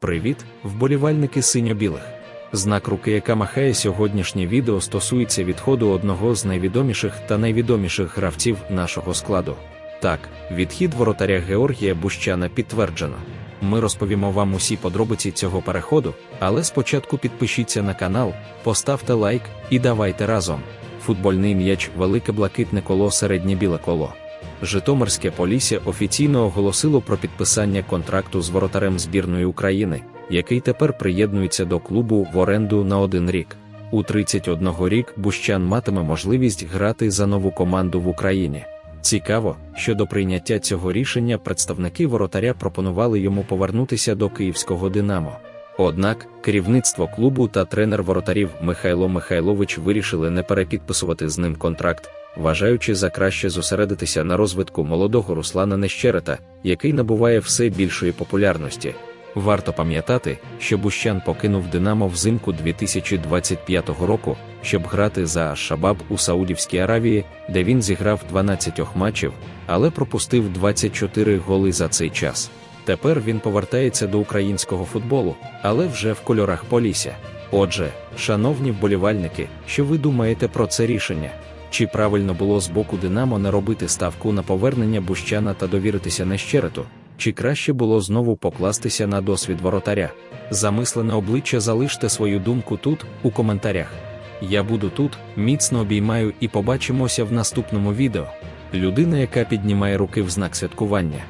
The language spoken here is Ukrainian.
Привіт, вболівальники синьо-білих. Знак руки, яка махає сьогоднішнє відео, стосується відходу одного з найвідоміших та найвідоміших гравців нашого складу. Так, відхід воротаря Георгія Бущана підтверджено. Ми розповімо вам усі подробиці цього переходу, але спочатку підпишіться на канал, поставте лайк і давайте разом. Футбольний м'яч велике блакитне коло середнє біле коло. Житомирське Полісся офіційно оголосило про підписання контракту з воротарем збірної України, який тепер приєднується до клубу в оренду на один рік. У 31 рік Бущан матиме можливість грати за нову команду в Україні. Цікаво, що до прийняття цього рішення представники воротаря пропонували йому повернутися до київського Динамо. Однак керівництво клубу та тренер воротарів Михайло Михайлович вирішили не перепідписувати з ним контракт, вважаючи за краще зосередитися на розвитку молодого Руслана Нещерета, який набуває все більшої популярності. Варто пам'ятати, що Бущан покинув Динамо взимку 2025 року, щоб грати за Шабаб у Саудівській Аравії, де він зіграв 12 матчів, але пропустив 24 голи за цей час. Тепер він повертається до українського футболу, але вже в кольорах Полісся. Отже, шановні вболівальники, що ви думаєте про це рішення? Чи правильно було з боку Динамо не робити ставку на повернення Бущана та довіритися Нещерету? Чи краще було знову покластися на досвід воротаря? Замислене обличчя залиште свою думку тут, у коментарях. Я буду тут, міцно обіймаю і побачимося в наступному відео. Людина, яка піднімає руки в знак святкування.